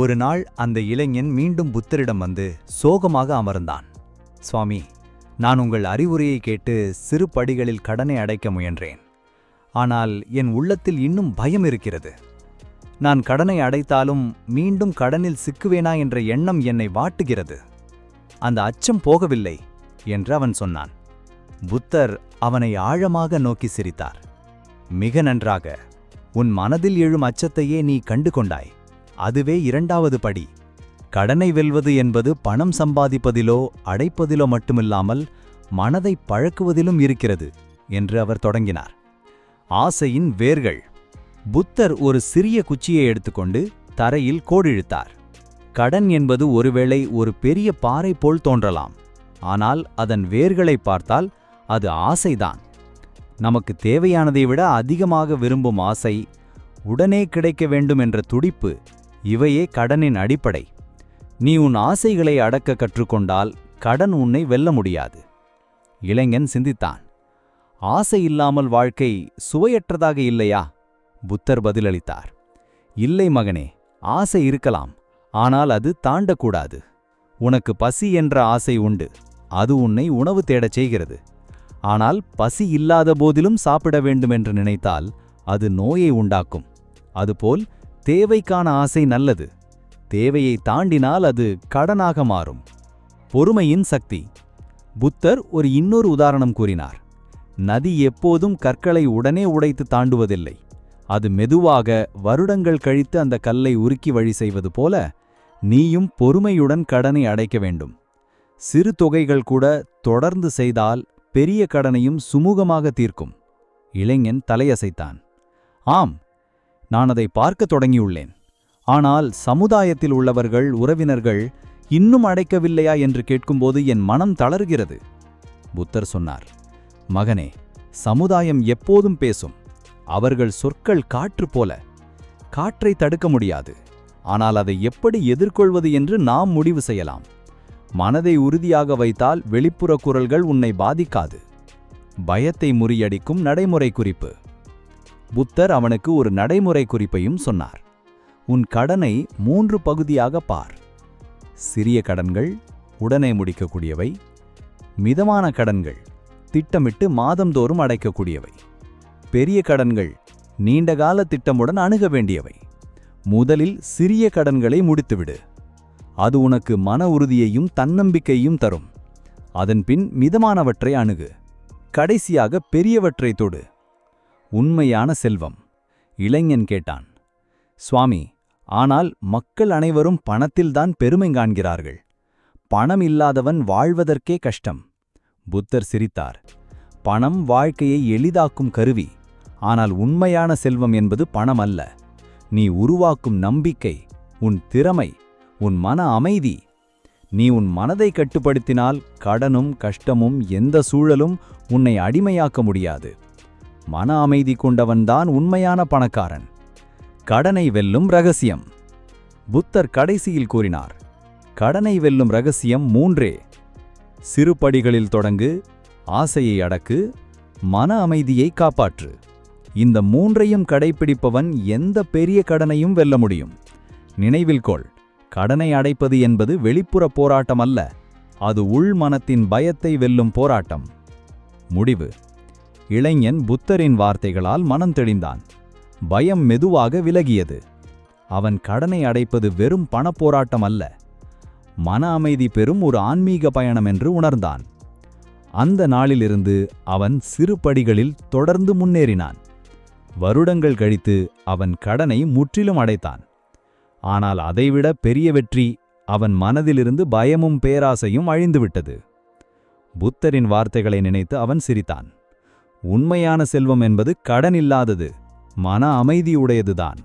ஒரு நாள் அந்த இளைஞன் மீண்டும் புத்தரிடம் வந்து சோகமாக அமர்ந்தான். சுவாமி நான் உங்கள் அறிவுரையை கேட்டு சிறு படிகளில் கடனை அடைக்க முயன்றேன். ஆனால் என் உள்ளத்தில் இன்னும் பயம் இருக்கிறது. நான் கடனை அடைத்தாலும் மீண்டும் கடனில் சிக்குவேனா என்ற எண்ணம் என்னை வாட்டுகிறது. அந்த அச்சம் போகவில்லை என்று அவன் சொன்னான். புத்தர் அவனை ஆழமாக நோக்கி சிரித்தார். மிக நன்றாக. உன் மனதில் எழும் அச்சத்தையே நீ கண்டு கொண்டாய் அதுவே இரண்டாவது படி. கடனை வெல்வது என்பது பணம் சம்பாதிப்பதிலோ அடைப்பதிலோ மட்டுமில்லாமல் மனதை பழக்குவதிலும் இருக்கிறது என்று அவர் தொடங்கினார். ஆசையின் வேர்கள். புத்தர் ஒரு சிறிய குச்சியை எடுத்துக்கொண்டு தரையில் கோடிழுத்தார். கடன் என்பது ஒருவேளை ஒரு பெரிய பாறை போல் தோன்றலாம். ஆனால் அதன் வேர்களை பார்த்தால் அது ஆசைதான். நமக்கு தேவையானதை விட அதிகமாக விரும்பும் ஆசை உடனே கிடைக்க வேண்டும் என்ற துடிப்பு இவையே கடனின் அடிப்படை. நீ உன் ஆசைகளை அடக்க கற்றுக்கொண்டால் கடன் உன்னை வெல்ல முடியாது. இளைஞன் சிந்தித்தான். ஆசை இல்லாமல் வாழ்க்கை சுவையற்றதாக இல்லையா? புத்தர் பதிலளித்தார். இல்லை மகனே ஆசை இருக்கலாம் ஆனால் அது தாண்டக்கூடாது. உனக்கு பசி என்ற ஆசை உண்டு அது உன்னை உணவு தேடச் செய்கிறது. ஆனால் பசி இல்லாத போதிலும் சாப்பிட வேண்டுமென்று நினைத்தால் அது நோயை உண்டாக்கும். அதுபோல் தேவைக்கான ஆசை நல்லது. தேவையை தாண்டினால் அது கடனாக மாறும். பொறுமையின் சக்தி. புத்தர் ஒரு இன்னொரு உதாரணம் கூறினார். நதி எப்போதும் கற்களை உடனே உடைத்து தாண்டுவதில்லை. அது மெதுவாக வருடங்கள் கழித்து அந்த கல்லை உருக்கி வழி செய்வது போல நீயும் பொறுமையுடன் கடனை அடைக்க வேண்டும். சிறு தொகைகள் கூட தொடர்ந்து செய்தால் பெரிய கடனையும் சுமூகமாக தீர்க்கும். இளைஞன் தலையசைத்தான். ஆம் நான் அதை பார்க்கத் தொடங்கியுள்ளேன். ஆனால் சமுதாயத்தில் உள்ளவர்கள் உறவினர்கள் இன்னும் அடைக்கவில்லையா என்று கேட்கும்போது என் மனம் தளர்கிறது. புத்தர் சொன்னார் மகனே சமுதாயம் எப்போதும் பேசும். அவர்கள் சொற்கள் காற்று போல. காற்றை தடுக்க முடியாது. ஆனால் அதை எப்படி எதிர்கொள்வது என்று நாம் முடிவு செய்யலாம். மனதை உறுதியாக வைத்தால் வெளிப்புற குரல்கள் உன்னை பாதிக்காது. பயத்தை முறியடிக்கும் நடைமுறை குறிப்பு. புத்தர் அவனுக்கு ஒரு நடைமுறை குறிப்பையும் சொன்னார். உன் கடனை மூன்று பகுதியாக பார். சிறிய கடன்கள் உடனே முடிக்கக்கூடியவை மிதமான கடன்கள் திட்டமிட்டு மாதந்தோறும் அடைக்கக்கூடியவை. பெரிய கடன்கள் நீண்டகால திட்டமுடன் அணுக வேண்டியவை. முதலில் சிறிய கடன்களை முடித்துவிடு. அது உனக்கு மன உறுதியையும் தன்னம்பிக்கையும் தரும். அதன்பின் மிதமானவற்றை அணுகு. கடைசியாக பெரியவற்றை தொடு. உண்மையான செல்வம். இளைஞன் கேட்டான் சுவாமி ஆனால் மக்கள் அனைவரும் பணத்தில்தான் பெருமை காண்கிறார்கள். பணம் இல்லாதவன் வாழ்வதற்கே கஷ்டம். புத்தர் சிரித்தார் பணம் வாழ்க்கையை எளிதாக்கும் கருவி. ஆனால் உண்மையான செல்வம் என்பது பணம் அல்ல. நீ உருவாக்கும் நம்பிக்கை உன் திறமை உன் மன அமைதி. நீ உன் மனதை கட்டுப்படுத்தினால் கடனும் கஷ்டமும் எந்த சூழலும் உன்னை அடிமையாக்க முடியாது. மன அமைதி கொண்டவன்தான் உண்மையான பணக்காரன். கடனை வெல்லும் ரகசியம். புத்தர் கடைசியில் கூறினார் கடனை வெல்லும் ரகசியம் மூன்றே. சிறுபடிகளில் தொடங்கு ஆசையை அடக்கு மன அமைதியை காப்பாற்று. இந்த மூன்றையும் கடைப்பிடிப்பவன் எந்த பெரிய கடனையும் வெல்ல முடியும். நினைவில் கொள் கடனை அடைப்பது என்பது வெளிப்புற போராட்டம் அல்ல அது உள் மனத்தின் பயத்தை வெல்லும் போராட்டம். முடிவு. இளைஞன் புத்தரின் வார்த்தைகளால் மனம் தெளிந்தான். பயம் மெதுவாக விலகியது. அவன் கடனை அடைப்பது வெறும் பணப்போராட்டம் அல்ல. மன அமைதி பெறும் ஒரு ஆன்மீக பயணம் என்று உணர்ந்தான். அந்த நாளிலிருந்து அவன் சிறு படிகளில் தொடர்ந்து முன்னேறினான். வருடங்கள் கழித்து அவன் கடனை முற்றிலும் அடைத்தான். ஆனால் அதைவிட பெரிய வெற்றி அவன் மனதிலிருந்து பயமும் பேராசையும் அழிந்துவிட்டது. புத்தரின் வார்த்தைகளை நினைத்து அவன் சிரித்தான். உண்மையான செல்வம் என்பது கடன் இல்லாதது மன அமைதியுடையதுதான்.